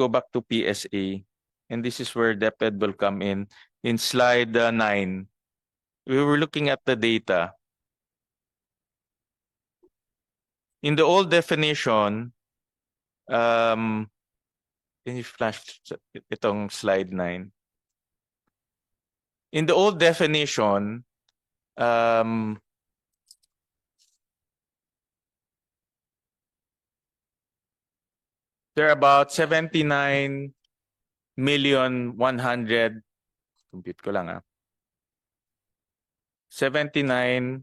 go back to PSA, and this is where DepEd will come in. In slide uh, nine, we were looking at the data. In the old definition, um, can you flash itong slide nine? In the old definition, um, there are about 79 million 100 compute ko lang ah 79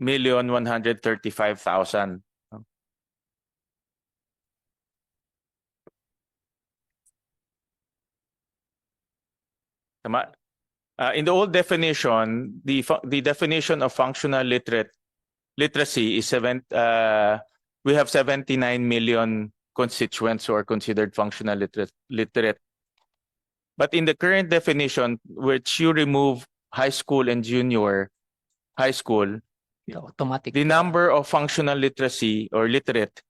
million 135,000 Tama? Uh, in the old definition, the the definition of functional literate literacy is seven uh, we have 79 million constituents who are considered functional literate, literate. But in the current definition, which you remove high school and junior high school, the automatic. the number of functional literacy or literate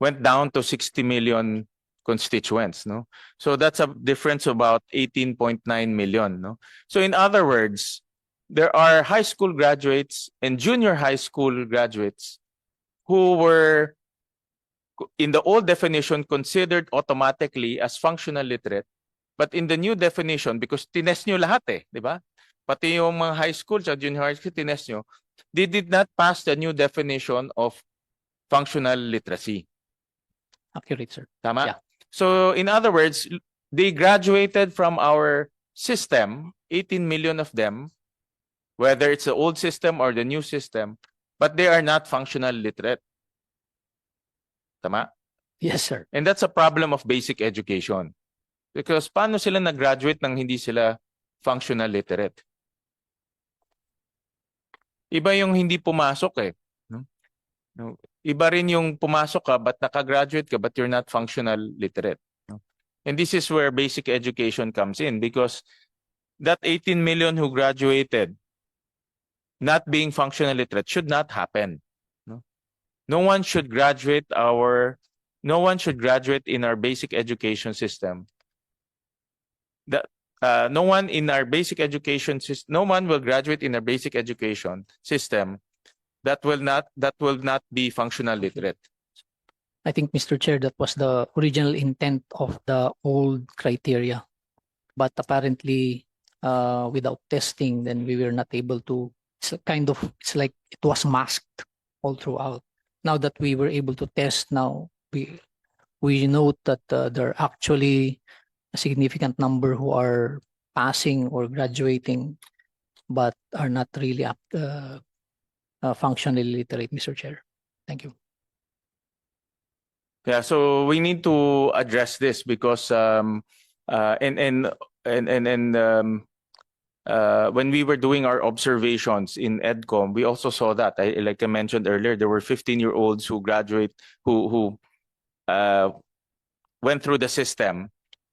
went down to 60 million constituents, no? So that's a difference of about 18.9 million, no? So in other words, there are high school graduates and junior high school graduates who were in the old definition considered automatically as functional literate but in the new definition because tinest nyo lahat eh, di ba? Pati yung mga high school sa junior high school tinest nyo, they did not pass the new definition of functional literacy. Accurate, sir. Tama? Yeah. So in other words, they graduated from our system, 18 million of them, whether it's the old system or the new system, but they are not functional literate. Tama? Yes, sir. And that's a problem of basic education. Because paano sila nag-graduate nang hindi sila functional literate? Iba yung hindi pumasok eh. no? Iba rin yung pumasok ka but nakagraduate ka but you're not functional literate. no? And this is where basic education comes in because that 18 million who graduated not being functional literate should not happen. No, one should graduate our no one should graduate in our basic education system. That uh, no one in our basic education no one will graduate in our basic education system that will not that will not be functional literate. I think, Mr. Chair, that was the original intent of the old criteria. But apparently, uh, without testing, then we were not able to, it's kind of, it's like it was masked all throughout. Now that we were able to test now, we, we note that uh, there are actually a significant number who are passing or graduating, but are not really up, uh, uh, functionally literate, Mr. Chair. Thank you. Yeah, so we need to address this because um uh and and and and and um uh when we were doing our observations in EDCOM, we also saw that. I like I mentioned earlier, there were 15-year-olds who graduate who who uh went through the system.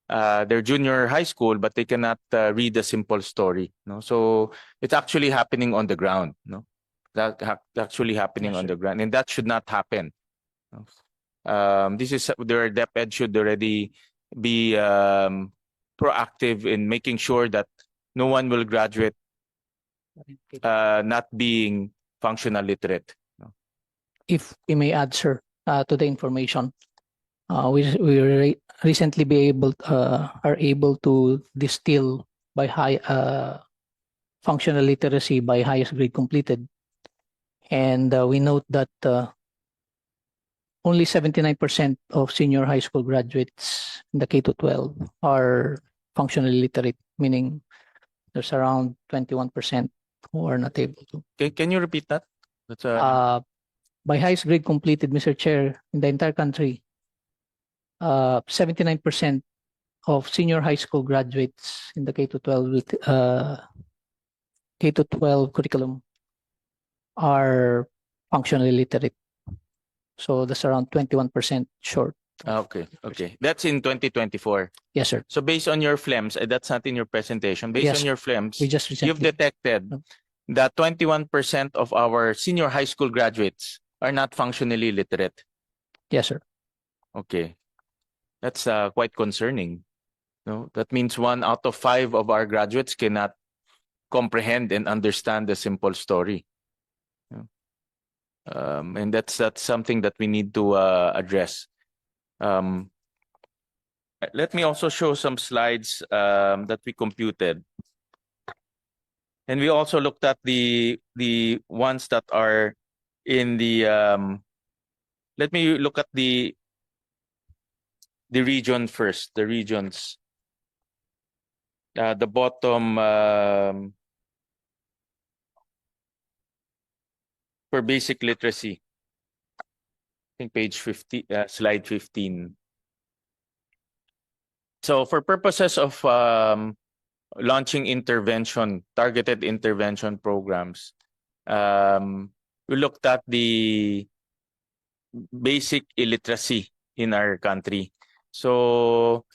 Uh, they're junior high school, but they cannot uh, read a simple story. No, so it's actually happening on the ground. No, that ha- actually happening Yes, on the ground, and that should not happen. no? um, this is their DepEd should already be um, proactive in making sure that no one will graduate uh, not being functional literate. if we may add, sir, uh, to the information, uh, we we re- recently be able uh, are able to distill by high uh, functional literacy by highest grade completed, and uh, we note that uh, only seventy nine percent of senior high school graduates in the K to twelve are functionally literate, meaning there's around twenty one percent who are not able to. Can, can you repeat that? That's a, Uh, by highest grade completed, Mr. Chair, in the entire country, uh, 79% of senior high school graduates in the K to 12 with uh, K to 12 curriculum are functionally literate. So that's around 21% short. Ah, okay, okay. That's in 2024. Yes, sir. So based on your flames, uh, that's not in your presentation. Based Yes, on your flames, We just you've recently, detected No. that 21% of our senior high school graduates are not functionally literate. yes, sir. Okay. That's uh, quite concerning. No, that means one out of five of our graduates cannot comprehend and understand the simple story. Um, and that's that's something that we need to uh, address. Um, uh, let me also show some slides um, that we computed. And we also looked at the the ones that are in the um, let me look at the the region first, the regions. Uh, the bottom um, for basic literacy. Think page 50, uh, slide 15. So for purposes of um, launching intervention, targeted intervention programs, um, we looked at the basic illiteracy in our country. So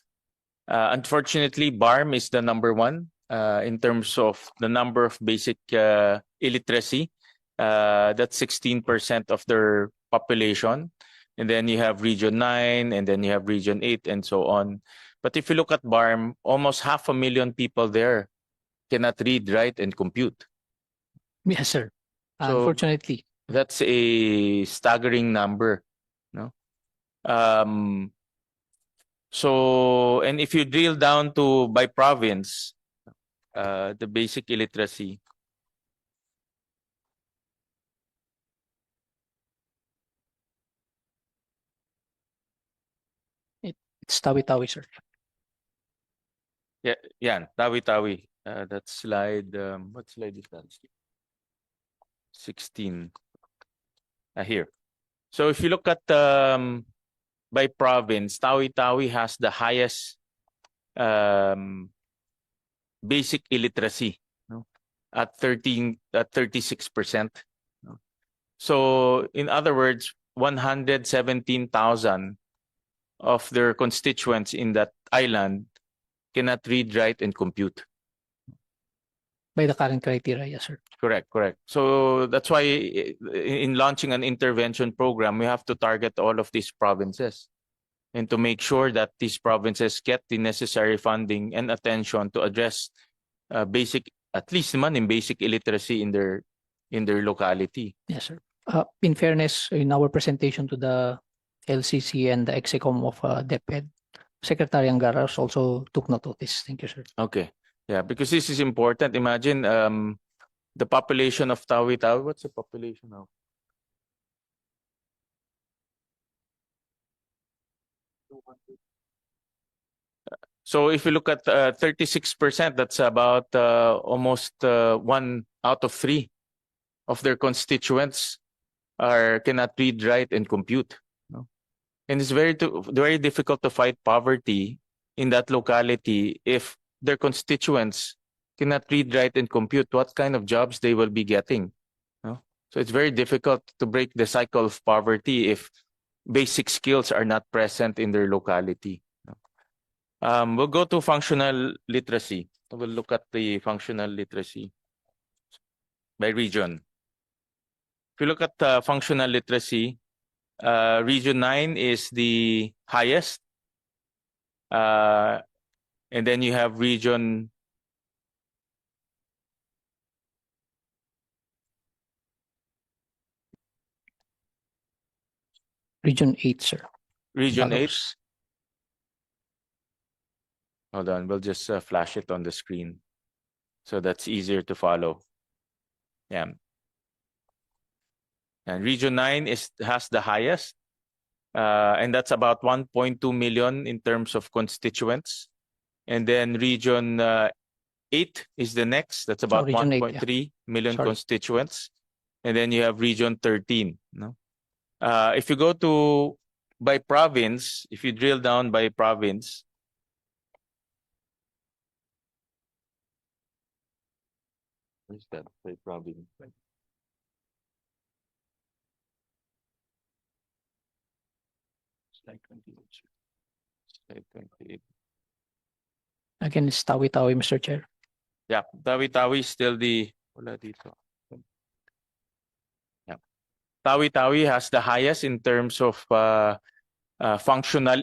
uh, unfortunately, BARM is the number one uh, in terms of the number of basic uh, illiteracy. Uh, that's 16% of their population. And then you have Region 9, and then you have Region 8, and so on. But if you look at BARM, almost half a million people there cannot read, write, and compute. Yes, sir. So- Unfortunately, That's a staggering number, no? Um, so, and if you drill down to by province, uh, the basic illiteracy, it's tawi-tawi, sir. yeah, yan, tawi-tawi. Uh, that slide, um, what slide is that? Sixteen. Uh, here. So if you look at, um, by province, Tawi-Tawi has the highest, um, basic illiteracy, no? At thirteen, at thirty-six percent. So in other words, one hundred seventeen thousand of their constituents in that island cannot read, write, and compute. By the current criteria, yes, sir. Correct, correct. So that's why i- in launching an intervention program, we have to target all of these provinces and to make sure that these provinces get the necessary funding and attention to address uh, basic, at least naman in basic illiteracy in their in their locality. Yes, sir. Uh, in fairness, in our presentation to the LCC and the EXECOM of uh, DepEd, Secretary Angaras also took note of this. Thank you, sir. Okay, yeah, because this is important. Imagine um the population of Tawi Tawi. What's the population now? So if you look at uh, thirty-six percent, that's about uh, almost uh, one out of three of their constituents are cannot read, write, and compute. And it's very to, very difficult to fight poverty in that locality if their constituents cannot read, write, and compute what kind of jobs they will be getting. No? So it's very difficult to break the cycle of poverty if basic skills are not present in their locality. no? Um, we'll go to functional literacy. We'll look at the functional literacy by region. If you look at uh, functional literacy, uh, region 9 is the highest. Uh, and then you have region Region 8, sir. region 8. Hold on, we'll just uh, flash it on the screen. So that's easier to follow. Yeah. And region 9 is has the highest. Uh, and that's about 1.2 million in terms of constituents. And then region uh, 8 is the next. That's about region eight, yeah. 1.3 million Sorry. constituents. And then you have region 13. No? Uh, if you go to by province, if you drill down by province, Where's that by province? Slide twenty-eight. sir. Slide twenty-eight. Again, it's tawi-tawi, Mr. Chair. Yeah, Tawi-Tawi is still the, wala dito. Yeah. Tawi-Tawi has the highest in terms of uh, uh, functional